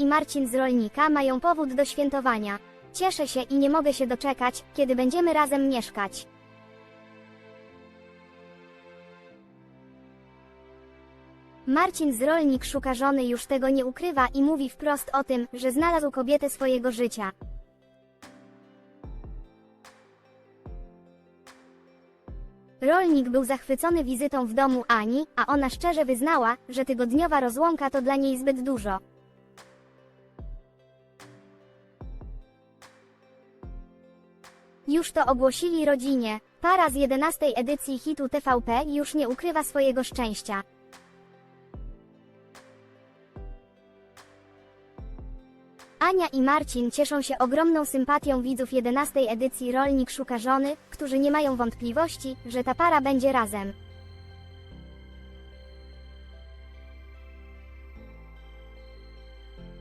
i Marcin z rolnika mają powód do świętowania. Cieszę się i nie mogę się doczekać, kiedy będziemy razem mieszkać. Marcin z rolnik szuka żony już tego nie ukrywa i mówi wprost o tym, że znalazł kobietę swojego życia. Rolnik był zachwycony wizytą w domu Ani, a ona szczerze wyznała, że tygodniowa rozłąka to dla niej zbyt dużo. Już to ogłosili rodzinie. Para z 11 edycji hitu TVP już nie ukrywa swojego szczęścia. Ania i Marcin cieszą się ogromną sympatią widzów 11 edycji Rolnik szuka żony, którzy nie mają wątpliwości, że ta para będzie razem.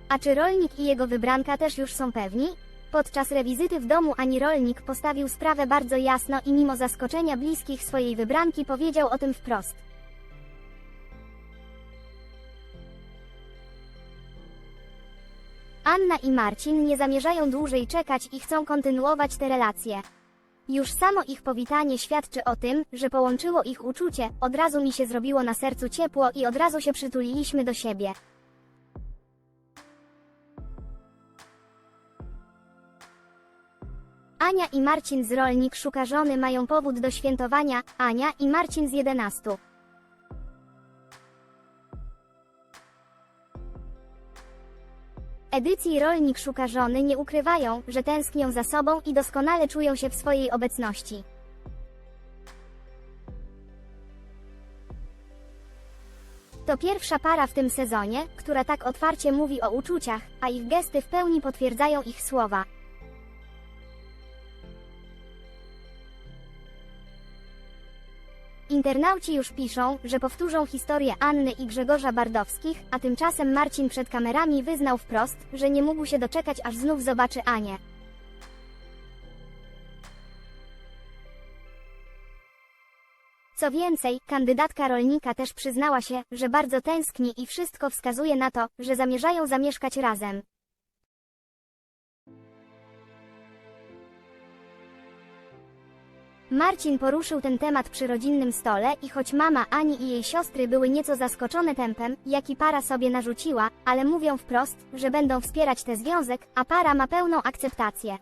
A czy Rolnik i jego wybranka też już są pewni? Podczas rewizyty w domu Ani Rolnik postawił sprawę bardzo jasno i mimo zaskoczenia bliskich swojej wybranki powiedział o tym wprost. Anna i Marcin nie zamierzają dłużej czekać i chcą kontynuować te relacje. Już samo ich powitanie świadczy o tym, że połączyło ich uczucie, od razu mi się zrobiło na sercu ciepło i od razu się przytuliliśmy do siebie. Ania i Marcin z Rolnik szuka żony mają powód do świętowania, Ania i Marcin z 11. Edycji Rolnik szuka żony nie ukrywają, że tęsknią za sobą i doskonale czują się w swojej obecności. To pierwsza para w tym sezonie, która tak otwarcie mówi o uczuciach, a ich gesty w pełni potwierdzają ich słowa. Internauci już piszą, że powtórzą historię Anny i Grzegorza Bardowskich, a tymczasem Marcin przed kamerami wyznał wprost, że nie mógł się doczekać aż znów zobaczy Anię. Co więcej, kandydatka rolnika też przyznała się, że bardzo tęskni i wszystko wskazuje na to, że zamierzają zamieszkać razem. Marcin poruszył ten temat przy rodzinnym stole i choć mama Ani i jej siostry były nieco zaskoczone tempem, jaki para sobie narzuciła, ale mówią wprost, że będą wspierać ten związek, a para ma pełną akceptację.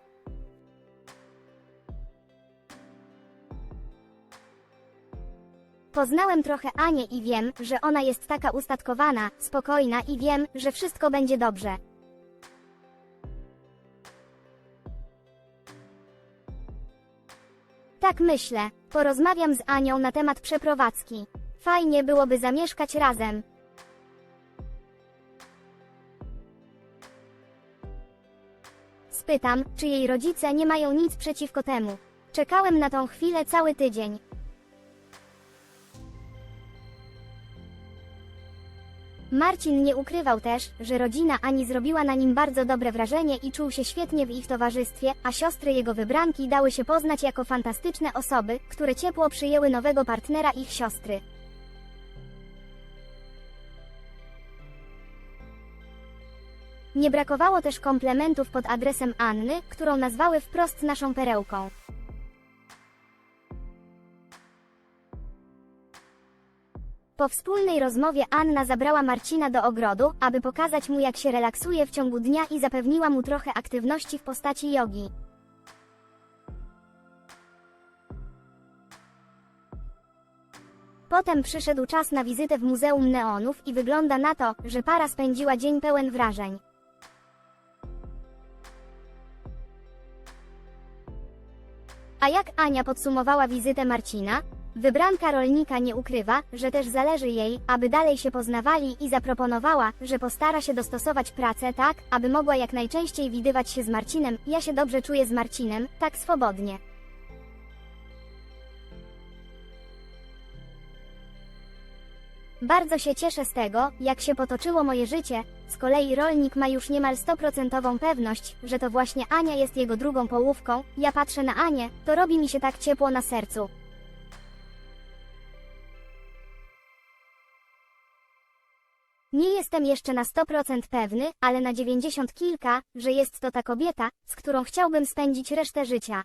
Poznałem trochę Anię i wiem, że ona jest taka ustatkowana, spokojna i wiem, że wszystko będzie dobrze. Tak myślę. Porozmawiam z Anią na temat przeprowadzki. Fajnie byłoby zamieszkać razem. Spytam, czy jej rodzice nie mają nic przeciwko temu. Czekałem na tą chwilę cały tydzień. Marcin nie ukrywał też, że rodzina Ani zrobiła na nim bardzo dobre wrażenie i czuł się świetnie w ich towarzystwie, a siostry jego wybranki dały się poznać jako fantastyczne osoby, które ciepło przyjęły nowego partnera ich siostry. Nie brakowało też komplementów pod adresem Anny, którą nazwały wprost naszą perełką. Po wspólnej rozmowie Anna zabrała Marcina do ogrodu, aby pokazać mu jak się relaksuje w ciągu dnia i zapewniła mu trochę aktywności w postaci jogi. Potem przyszedł czas na wizytę w Muzeum Neonów i wygląda na to, że para spędziła dzień pełen wrażeń. A jak Ania podsumowała wizytę Marcina? Wybranka rolnika nie ukrywa, że też zależy jej, aby dalej się poznawali i zaproponowała, że postara się dostosować pracę tak, aby mogła jak najczęściej widywać się z Marcinem. Ja się dobrze czuję z Marcinem, tak swobodnie. Bardzo się cieszę z tego, jak się potoczyło moje życie. Z kolei rolnik ma już niemal stoprocentową pewność, że to właśnie Ania jest jego drugą połówką. Ja patrzę na Anię, to robi mi się tak ciepło na sercu. Nie jestem jeszcze na 100% pewny, ale na 90 kilka, że jest to ta kobieta, z którą chciałbym spędzić resztę życia.